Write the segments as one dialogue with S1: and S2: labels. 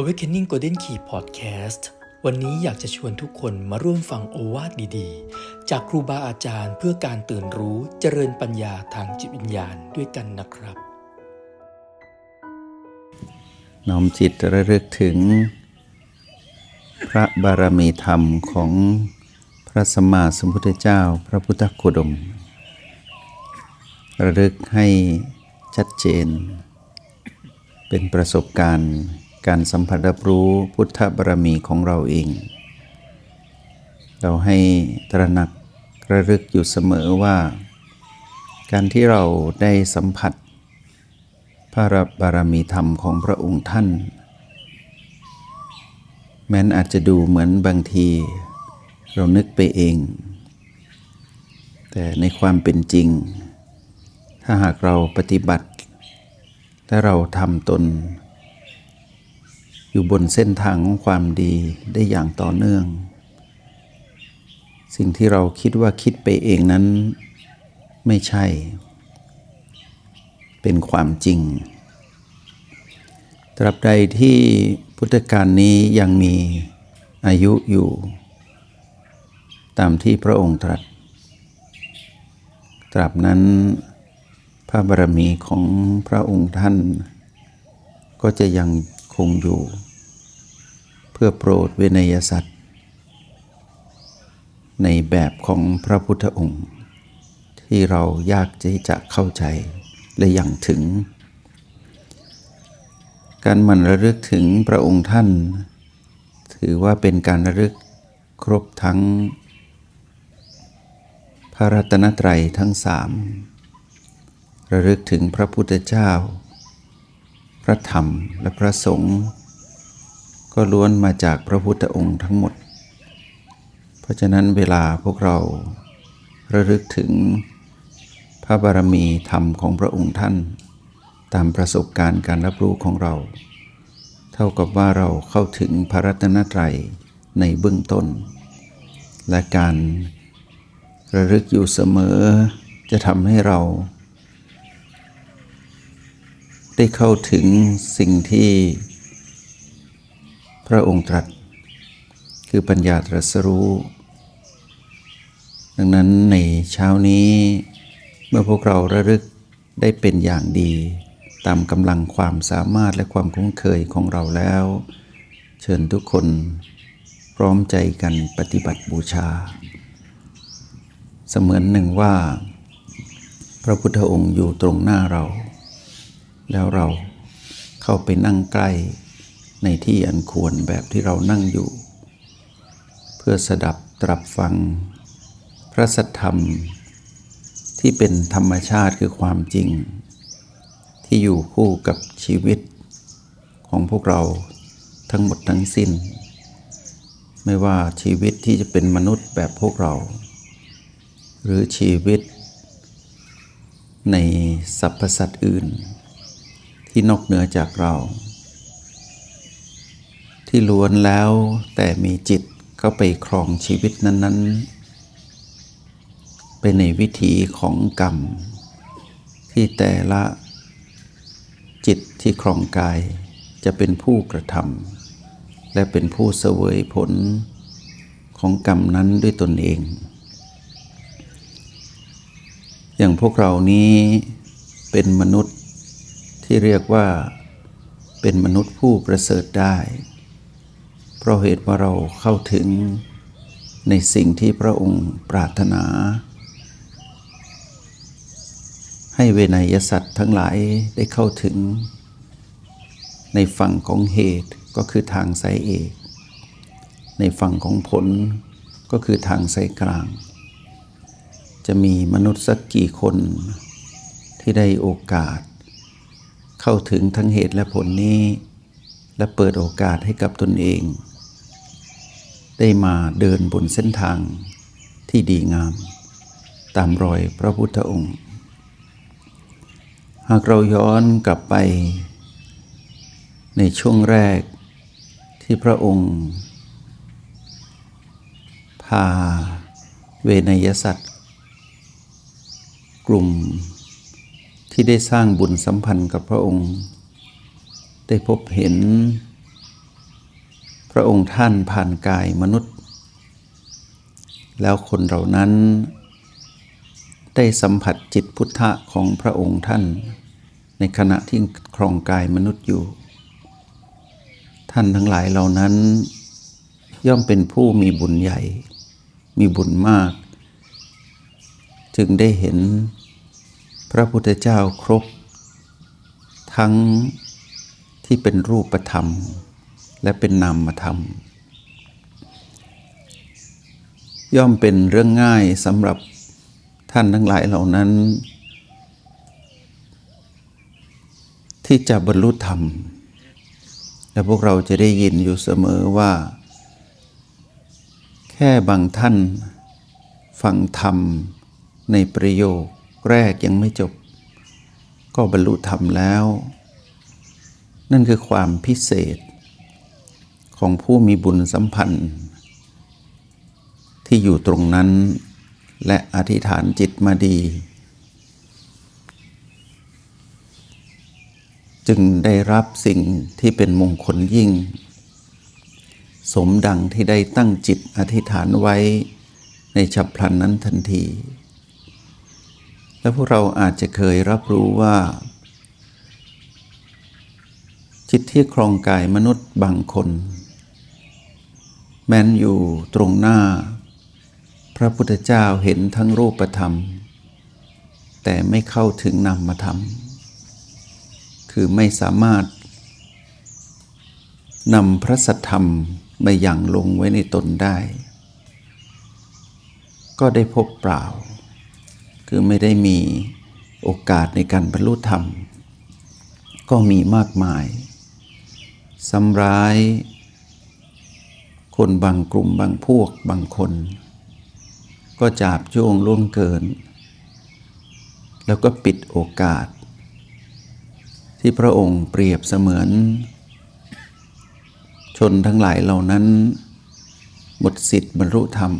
S1: Awakening Golden Key Podcast วันนี้อยากจะชวนทุกคนมาร่วมฟังโอวาทดีๆ จากครูบาอาจารย์เพื่อการตื่นรู้เจริญปัญญาทางจิตวิญญาณด้วยกันนะครับ
S2: น้อมจิตระลึกถึง พระบารมีธรรมของพระสมมาสมพุทธเจ้าพระพุทธโคดม ระลึกให้ชัดเจน เป็นประสบการณ์ การสัมผัสรับรู้พุทธบารมีของเราเอง เราให้ตระหนักระลึกอยู่เสมอว่า การที่เราได้สัมผัส พระบารมีธรรมของพระองค์ท่าน แม้นอาจจะดูเหมือนบางที เรานึกไปเอง แต่ในความเป็นจริง ถ้าหากเราปฏิบัติ และเราทำตน อยู่บนเส้นทางของความดีได้อย่างต่อเนื่อง สิ่งที่เราคิดว่าคิดไปเองนั้นไม่ใช่ เป็นความจริง ตราบใดที่พุทธการนี้ยังมีอายุอยู่ ตามที่พระองค์ตรัส ตราบนั้นพระบารมีของพระองค์ท่าน ก็จะยัง งอยู่ เพื่อโปรดเวนยสัตว์ ในแบบของพระพุทธองค์ ที่เรายากที่จะเข้าใจและอย่างถึง การหมันระลึกถึงพระองค์ท่าน ถือว่าเป็นการระลึกครบทั้ง พระรัตนตรัยทั้งสามระลึกถึงพระพุทธเจ้า พระธรรมและพระสงฆ์ก็ล้วนมาจากพระพุทธองค์ทั้งหมด เพราะฉะนั้นเวลาพวกเราระลึกถึงพระบารมีธรรมของพระองค์ท่าน ตามประสบการณ์การรับรู้ของเรา เท่ากับว่าเราเข้าถึงพระรัตนตรัยในเบื้องต้น และการระลึกอยู่เสมอจะทำให้เรา ได้เข้าถึงสิ่งที่พระองค์ตรัส คือปัญญาตรัสรู้ ดังนั้นในเช้านี้ เมื่อพวกเราระลึกได้เป็นอย่างดี ตามกำลังความสามารถและความคุ้นเคยของเราแล้ว เชิญทุกคนพร้อมใจกันปฏิบัติบูชา เสมือนหนึ่งว่า พระพุทธองค์อยู่ตรงหน้าเรา แล้วเราเข้าไปนั่งใกล้ในที่อันควรแบบที่เรานั่งอยู่ เพื่อสดับตรับฟัง พระสัทธรรม ที่เป็นธรรมชาติคือความจริง ที่อยู่คู่กับชีวิตของพวกเราทั้งหมดทั้งสิ้น ไม่ว่าชีวิตที่จะเป็นมนุษย์แบบพวกเรา หรือชีวิตในสรรพสัตว์อื่น ที่นอกเหนือจากเรา ที่ล้วนแล้วแต่มีจิตเข้าไปครองชีวิตนั้น ๆ ไปในวิถีของกรรม ที่แต่ละจิตที่ครองกายจะเป็นผู้กระทำและเป็นผู้เสวยผลของกรรมนั้นด้วยตนเอง อย่างพวกเรานี้เป็นมนุษย์ ที่เรียกว่าเป็นมนุษย์ผู้ประเสริฐได้ เพราะเหตุว่าเราเข้าถึงในสิ่งที่พระองค์ปรารถนา ให้เวนยสัตว์ทั้งหลายได้เข้าถึง ในฝั่งของเหตุก็คือทางสายเอก ในฝั่งของผลก็คือทางสายกลาง จะมีมนุษย์สักกี่คนที่ได้โอกาส เข้าถึงทั้งเหตุและผลนี้ และเปิดโอกาสให้กับตนเอง ได้มาเดินบนเส้นทางที่ดีงาม ตามรอยพระพุทธองค์ หากเราย้อนกลับไป ในช่วงแรกที่พระองค์ พาเวนยสัตว์ กลุ่ม ที่ได้สร้างบุญสัมพันธ์กับพระองค์ ได้พบเห็น พระองค์ท่านผ่านกายมนุษย์ แล้วคนเหล่านั้น ได้สัมผัสจิตพุทธะของพระองค์ท่าน ในขณะที่ครองกายมนุษย์อยู่ ท่านทั้งหลายเหล่านั้น ย่อมเป็นผู้มีบุญใหญ่ มีบุญมาก จึงได้เห็น พระพุทธเจ้าครบ ทั้งที่เป็นรูปธรรม และเป็นนามธรรม ย่อมเป็นเรื่องง่ายสำหรับท่านทั้งหลายเหล่านั้น ที่จะบรรลุธรรม และพวกเราจะได้ยินอยู่เสมอว่า แค่บางท่านฟังธรรมในประโยค แรกยังไม่จบ ก็บรรลุธรรมแล้ว นั่นคือความพิเศษ ของผู้มีบุญสัมพันธ์ ที่อยู่ตรงนั้น และอธิษฐานจิตมาดี จึงได้รับสิ่งที่เป็นมงคลยิ่ง สมดังที่ได้ตั้งจิตอธิษฐานไว้ในฉับพลันนั้นทันที และพวกเราอาจจะเคยรับรู้ว่า จิตที่ครองกายมนุษย์บางคน แม้นอยู่ตรงหน้า พระพุทธเจ้าเห็นทั้งรูปธรรม แต่ไม่เข้าถึงนามธรรม คือไม่สามารถนำพระสัทธรรมมาอย่างลงไว้ในตนได้ ก็ได้พบเปล่า คือไม่ได้มีโอกาสในการบรรลุธรรม ก็มีมากมายซ้ำร้าย คนบางกลุ่มบางพวกบางคน ก็จาบจ้วงล่วงเกิน แล้วก็ปิดโอกาส ที่พระองค์เปรียบเสมือน ชนทั้งหลายเหล่านั้น หมดสิทธิ์บรรลุธรรม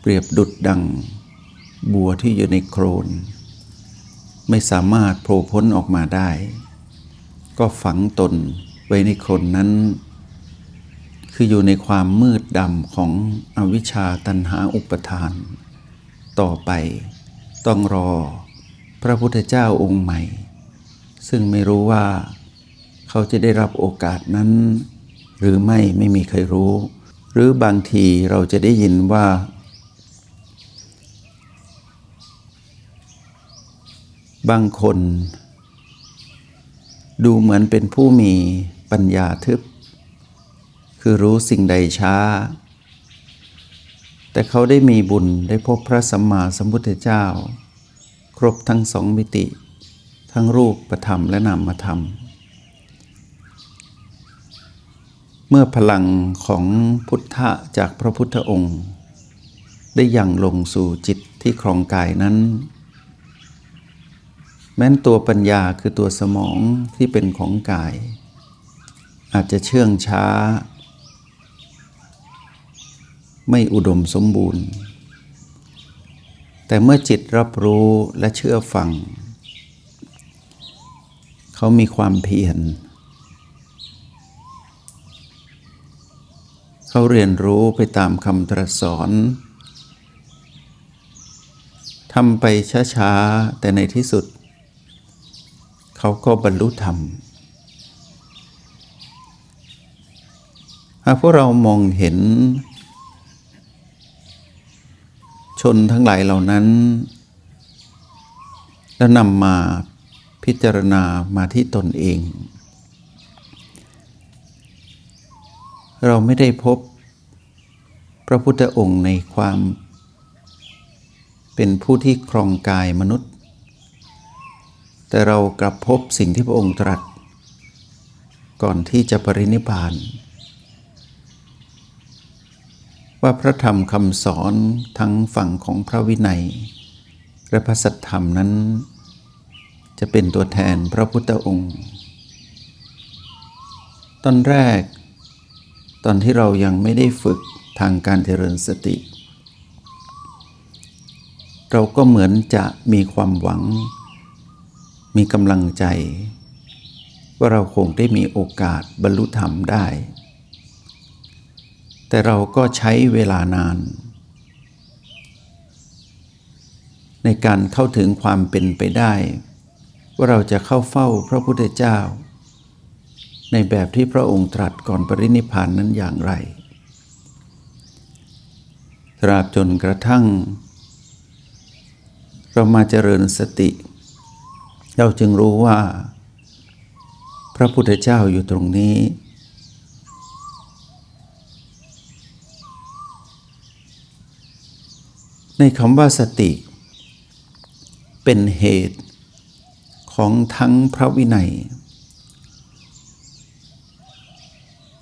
S2: เปรียบดุดดัง บัวที่อยู่ในโครน ไม่สามารถโผล่พ้นออกมาได้ ก็ฝังตนไว้ในโครนนั้น คืออยู่ในความมืดดำของอวิชชาตันหาอุปทาน ต่อไปต้องรอพระพุทธเจ้าองค์ใหม่ ซึ่งไม่รู้ว่าเขาจะได้รับโอกาสนั้น หรือไม่ไม่มีใครรู้ หรือบางทีเราจะได้ยินว่า บางคน ดูเหมือนเป็นผู้มีปัญญาทึบ คือรู้สิ่งใดช้า แต่เขาได้มีบุญได้พบพระสัมมาสัมพุทธเจ้า ครบทั้งสองมิติ ทั้งรูปประธรรมและนามธรรม เมื่อพลังของพุทธะจากพระพุทธองค์ ได้ยังลงสู่จิตที่ครองกายนั้น แม้นตัวปัญญาคือตัวสมองที่เป็นของกาย อาจจะเชื่องช้า ไม่อุดมสมบูรณ์ แต่เมื่อจิตรับรู้และเชื่อฟัง เขามีความเพียรเขาเรียนรู้ไปตามคำตรัสสอนทำไปช้าๆ แต่ในที่สุดเขาก็บรรลุธรรม หากพวกเรามองเห็น ชนทั้งหลายเหล่านั้น แล้วนำมาพิจารณามาที่ตนเอง เราไม่ได้พบพระพุทธองค์ในความเป็นผู้ที่ครองกายมนุษย์ แต่เรากลับพบสิ่งที่พระองค์ตรัส ก่อนที่จะปรินิพาน ว่าพระธรรมคำสอนทั้งฝั่งของพระวินัย และพระสัทธรรมนั้น จะเป็นตัวแทนพระพุทธองค์ ตอนแรก ตอนที่เรายังไม่ได้ฝึกทางการเจริญสติ เราก็เหมือนจะมีความหวัง มีกำลังใจ ว่าเราคงได้มีโอกาสบรรลุธรรมได้ แต่เราก็ใช้เวลานาน ในการเข้าถึงความเป็นไปได้ ว่าเราจะเข้าเฝ้าพระพุทธเจ้า ในแบบที่พระองค์ตรัสก่อนปรินิพานนั้นอย่างไรตราบจนกระทั่ง เรามาเจริญสติ เราจึงรู้ว่า พระพุทธเจ้าอยู่ตรงนี้ ในคำว่าสติ เป็นเหตุของทั้งพระวินัย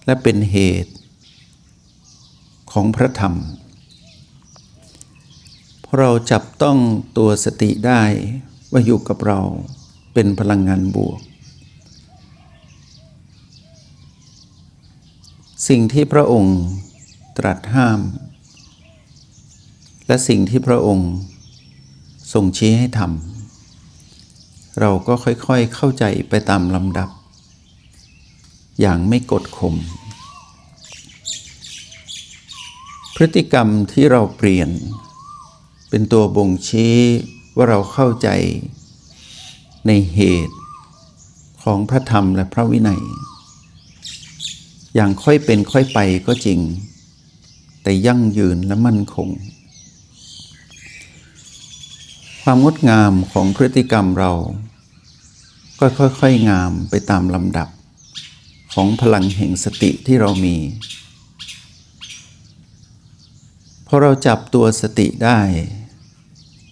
S2: และเป็นเหตุของพระธรรมเพราะเราจับต้องตัวสติได้ว่าอยู่กับเรา เป็นพลังงานบวก สิ่งที่พระองค์ตรัสห้าม และสิ่งที่พระองค์ทรงชี้ให้ทำเราก็ค่อยๆเข้าใจไปตามลำดับ อย่างไม่กดข่มพฤติกรรมที่เราเปลี่ยน เป็นตัวบ่งชี้ว่าเราเข้าใจ ในเหตุของพระธรรมและพระวินัย อย่างค่อยเป็นค่อยไปก็จริง แต่ยั่งยืนและมั่นคง ความงดงามของพฤติกรรมเรา ก็ค่อยๆงามไปตามลำดับของพลังแห่งสติที่เรามีพอเราจับตัวสติได้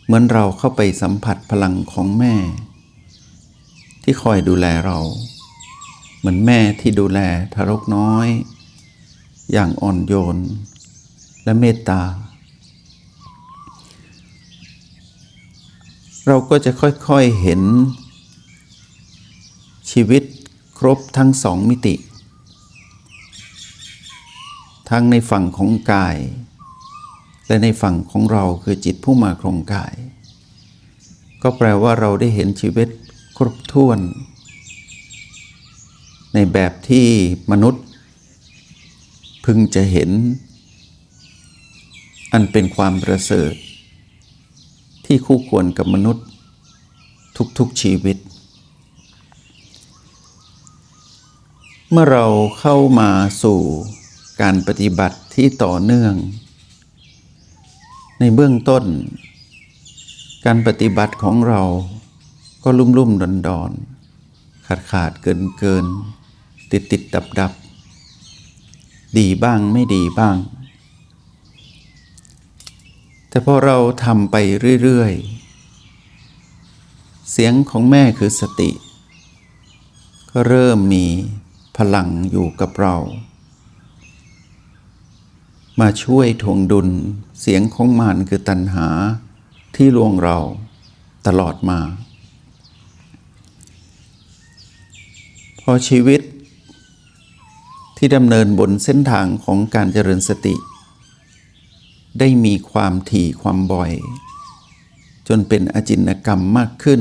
S2: เหมือนเราเข้าไปสัมผัสพลังของแม่ ที่คอยดูแลเรา เหมือนแม่ที่ดูแลทารกน้อย อย่างอ่อนโยน และเมตตา เราก็จะค่อยๆเห็น ชีวิตครบทั้งสองมิติ ทั้งในฝั่งของกาย และในฝั่งของเราคือจิตผู้มาครองกาย ก็แปลว่าเราได้เห็นชีวิต ครบถ้วน ในแบบที่มนุษย์ พึงจะเห็น อันเป็นความประเสริฐ ที่คู่ควรกับมนุษย์ ทุกๆชีวิต เมื่อเราเข้ามาสู่การปฏิบัติที่ต่อเนื่อง ในเบื้องต้น การปฏิบัติของเรา ก็ลุ่มลุ่มดอนดอนขาดขาดเกินเกิน ติดติดดับดับดีบ้างไม่ดีบ้าง แต่พอเราทำไปเรื่อย ๆ เสียงของแม่คือสติ ก็เริ่มมีพลังอยู่กับเรา มาช่วยทวงดุลเสียงของมารคือตัณหาที่ลวงเราตลอดมา พอชีวิต ที่ดำเนินบนเส้นทางของการเจริญสติ ได้มีความถี่ความบ่อย จนเป็นอจินกรรมมากขึ้น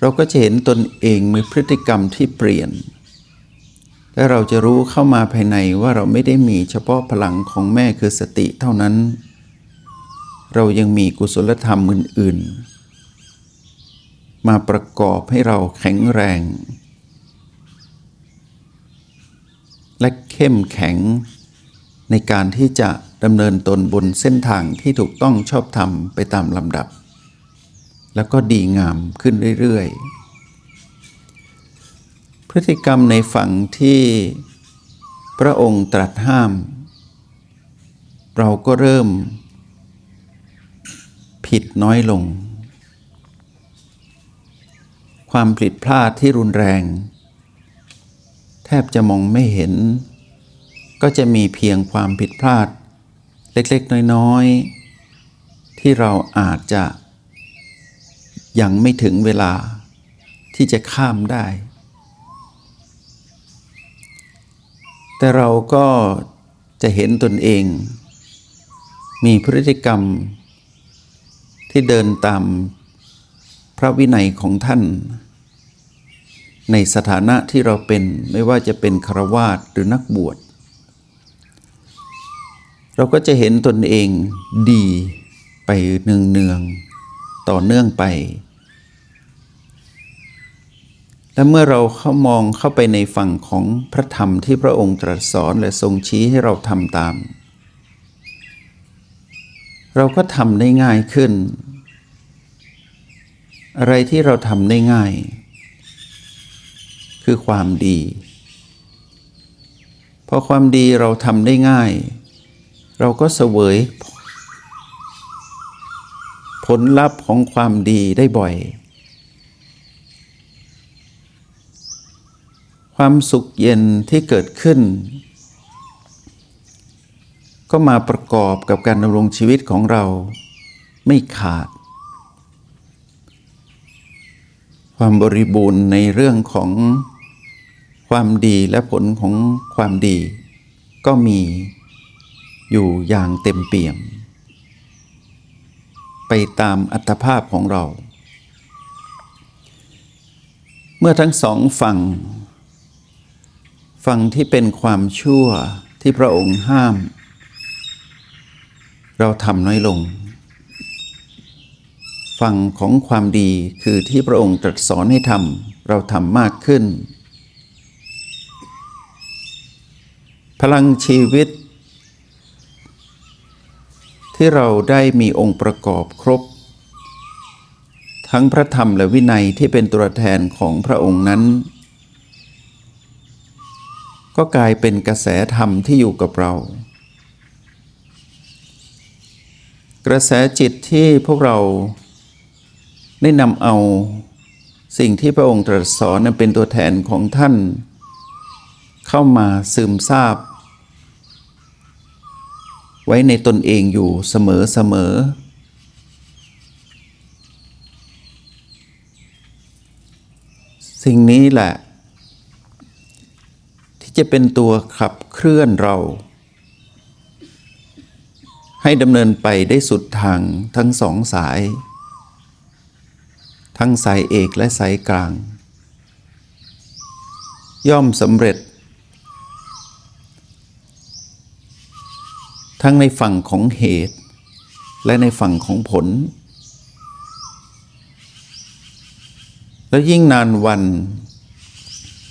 S2: เราก็จะเห็นตนเองมีพฤติกรรมที่เปลี่ยน และเราจะรู้เข้ามาภายในว่าเราไม่ได้มีเฉพาะพลังของแม่คือสติเท่านั้น เรายังมีกุศลธรรมอื่นๆ มาประกอบให้เราแข็งแรง และเข้มแข็ง ในการที่จะดำเนินตนบนเส้นทางที่ถูกต้องชอบธรรมไปตามลำดับ แล้วก็ดีงามขึ้นเรื่อยๆ พฤติกรรมในฝั่งที่พระองค์ตรัสห้าม เราก็เริ่มผิดน้อยลง ความผิดพลาดที่รุนแรง แทบจะมองไม่เห็น ก็จะมีเพียงความผิดพลาด เล็กๆ น้อยๆ ที่เราอาจจะยังไม่ถึงเวลาที่จะข้ามได้ แต่เราก็จะเห็นตนเอง มีพฤติกรรมที่เดินตามพระวินัยของท่าน ในสถานะที่เราเป็นไม่ว่าจะเป็นครวาสหรือนักบวช เราก็จะเห็นตนเองดีไปเนืองๆต่อเนื่องไป และเมื่อเราเข้ามองเข้าไปในฝั่งของพระธรรมที่พระองค์ตรัสสอนและทรงชี้ให้เราทำตาม เราก็ทำได้ง่ายขึ้น อะไรที่เราทำได้ง่าย คือความดีพอความดีเราทำได้ง่าย เราก็เสวย ผลลัพธ์ของความดีได้บ่อย ความสุขเย็นที่เกิดขึ้น ก็มาประกอบกับการดำรงชีวิตของเราไม่ขาด ความบริบูรณ์ในเรื่องของ ความดีและผลของความดี ก็มีอยู่อย่างเต็มเปี่ยม ไปตามอัตภาพของเรา เมื่อทั้งสองฝั่งฝั่งที่เป็นความชั่วที่พระองค์ห้าม เราทำน้อยลงฝั่งของความดีคือที่พระองค์ตรัสสอนให้ทำเราทำมากขึ้น พลังชีวิต ที่เราได้มีองค์ประกอบครบ ทั้งพระธรรมและวินัยที่เป็นตัวแทนของพระองค์นั้น ก็กลายเป็นกระแสธรรมที่อยู่กับเรา กระแสจิตที่พวกเราได้นำเอาสิ่งที่พระองค์ตรัสสอนนั้นเป็นตัวแทนของท่าน เข้ามาซึมซาบ ไว้ในตนเองอยู่เสมอเสมอ สิ่งนี้แหละ ที่จะเป็นตัวขับเคลื่อนเรา ให้ดำเนินไปได้สุดทางทั้งสองสาย ทั้งสายเอกและสายกลางย่อมสำเร็จ ทั้งในฝั่งของเหตุ และในฝั่งของผล แล้วยิ่งนานวัน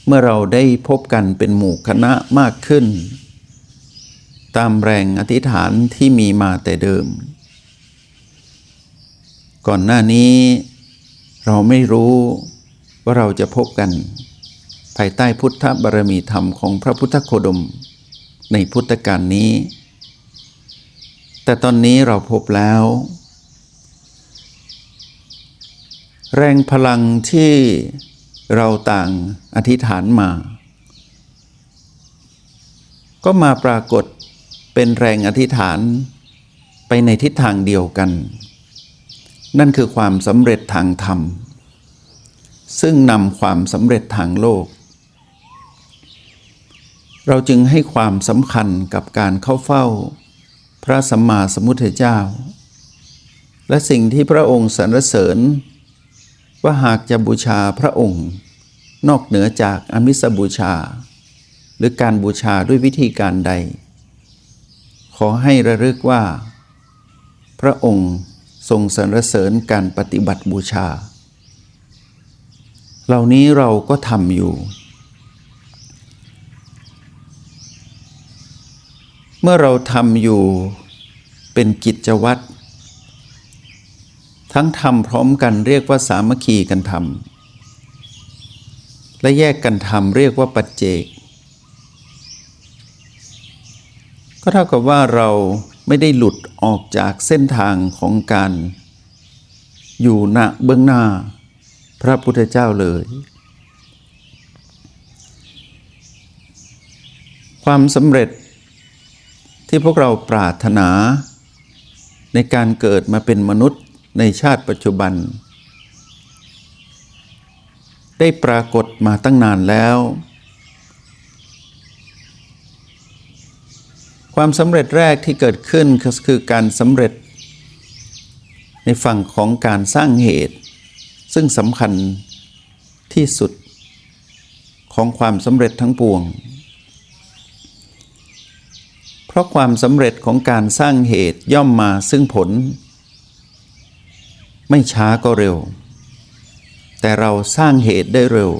S2: เมื่อเราได้พบกันเป็นหมู่คณะมากขึ้น ตามแรงอธิษฐานที่มีมาแต่เดิม ก่อนหน้านี้เราไม่รู้ว่าเราจะพบกัน ภายใต้พุทธบารมีธรรมของพระพุทธโคดม ในพุทธกาลนี้ แต่ตอนนี้เราพบแล้ว แรงพลังที่เราต่างอธิษฐานมา ก็มาปรากฏเป็นแรงอธิษฐานไปในทิศทางเดียวกัน นั่นคือความสำเร็จทางธรรม ซึ่งนำความสำเร็จทางโลก เราจึงให้ความสำคัญกับการเข้าเฝ้า พระสัมมาสัมพุทธเจ้า และสิ่งที่พระองค์สรรเสริญ ว่าหากจะบูชาพระองค์ นอกเหนือจากอมิสบูชา หรือการบูชาด้วยวิธีการใด ขอให้ระลึกว่า พระองค์ทรงสรรเสริญการปฏิบัติบูชา เหล่านี้เราก็ทำอยู่ เมื่อเราทำอยู่เป็นกิจวัตรทั้งทำพร้อมกันเรียกว่าสามัคคีกันทำและแยกกันทำเรียกว่าปัจเจก ก็เท่ากับว่าเราไม่ได้หลุดออกจากเส้นทางของการ อยู่ณเบื้องหน้า พระพุทธเจ้าเลย ความสำเร็จ ที่พวกเราปรารถนา ในการเกิดมาเป็นมนุษย์ในชาติปัจจุบัน ได้ปรากฏมาตั้งนานแล้ว ความสำเร็จแรกที่เกิดขึ้นก็คือการสำเร็จ ในฝั่งของการสร้างเหตุ ซึ่งสำคัญที่สุดของความสำเร็จทั้งปวง ราะความสำเร็จของการสร้างเหตุย่อมมาซึ่งผล ไม่ช้าก็เร็ว แต่เราสร้างเหตุได้เร็ว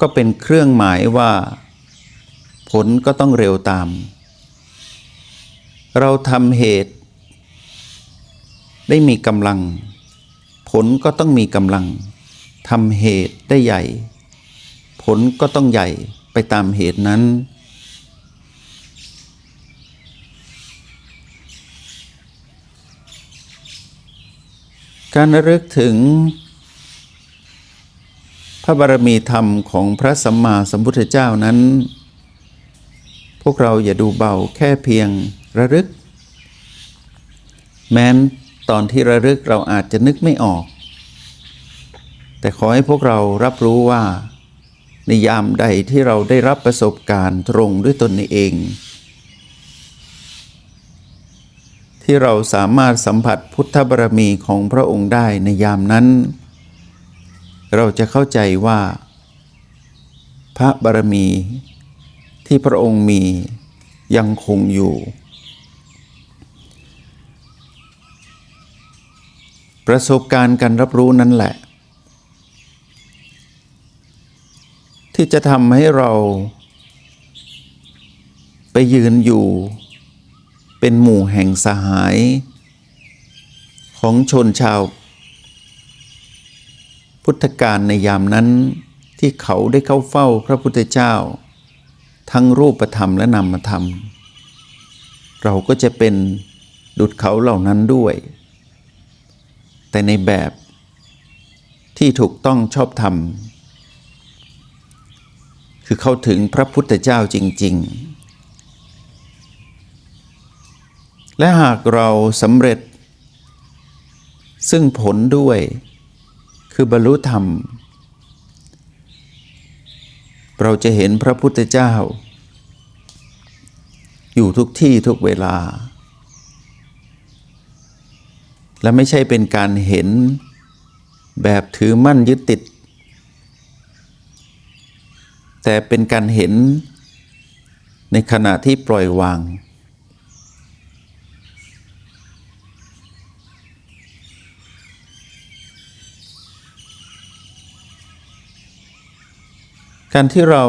S2: ก็เป็นเครื่องหมายว่า ผลก็ต้องเร็วตาม เราทำเหตุ ได้มีกำลัง ผลก็ต้องมีกำลังทำเหตุได้ใหญ่ ผลก็ต้องใหญ่ไปตามเหตุนั้น การระลึกถึง พระบารมีธรรมของพระสัมมาสัมพุทธเจ้านั้น พวกเราอย่าดูเบาแค่เพียงระลึก แม้นตอนที่ระลึกเราอาจจะนึกไม่ออก แต่ขอให้พวกเรารับรู้ว่า ในยามใดที่เราได้รับประสบการณ์ตรงด้วยตนเอง ที่เราสามารถสัมผัสพุทธบารมีของพระองค์ได้ในยามนั้น เราจะเข้าใจว่า พระบารมีที่พระองค์มียังคงอยู่ ประสบการณ์การรับรู้นั่นแหละ ที่จะทำให้เราไปยืนอยู่ เป็นหมู่แห่งสหาย ของชนชาว พุทธกาลในยามนั้นที่เขาได้เข้าเฝ้าพระพุทธเจ้า ทั้งรูปธรรมและนามธรรม เราก็จะเป็นดุจเขาเหล่านั้นด้วย แต่ในแบบที่ถูกต้องชอบธรรม คือเข้าถึงพระพุทธเจ้าจริง ๆ และหากเราสำเร็จ ซึ่งผลด้วย คือบรรลุธรรม เราจะเห็นพระพุทธเจ้า อยู่ทุกที่ทุกเวลา และไม่ใช่เป็นการเห็นแบบถือมั่นยึดติด แต่เป็นการเห็นในขณะที่ปล่อยวาง การที่เรา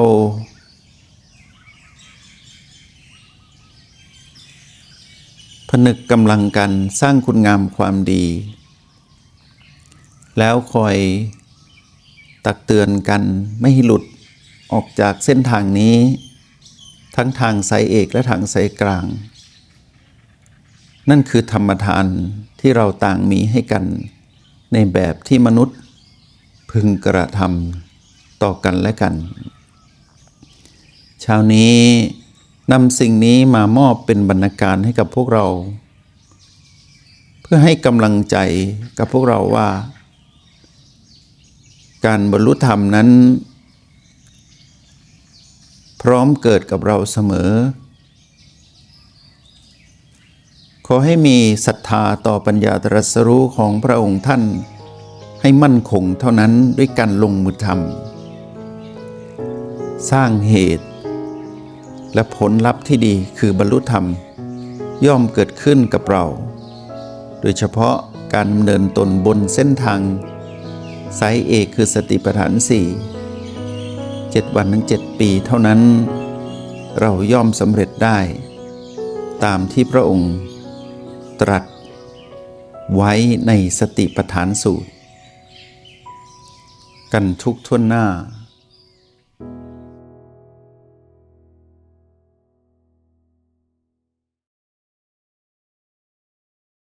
S2: ผนึกกำลังกันสร้างคุณงามความดี แล้วคอยตักเตือนกันไม่ให้หลุดออกจากเส้นทางนี้ ทั้งทางสายเอกและทางสายกลาง นั่นคือธรรมทานที่เราต่างมีให้กันในแบบที่มนุษย์พึงกระทำ ต่อกันและกัน เช้านี้นำสิ่งนี้มามอบเป็นบรรณาการให้กับพวกเรา เพื่อให้กำลังใจกับพวกเราว่า การบรรลุธรรมนั้น พร้อมเกิดกับเราเสมอ ขอให้มีศรัทธาต่อปัญญาตรัสรู้ของพระองค์ท่านให้มั่นคงเท่านั้นด้วยการลงมือทำ สร้างเหตุ และผลลัพธ์ที่ดีคือบรรลุธรรม ย่อมเกิดขึ้นกับเรา โดยเฉพาะการดำเนินตนบนเส้นทาง สายเอกคือสติปัฏฐานสี่เจ็ดวันถึงเจ็ดปีเท่านั้น เราย่อมสำเร็จได้ ตามที่พระองค์ตรัสไว้ในสติปัฏฐานสูตร กันทุกท่วนหน้า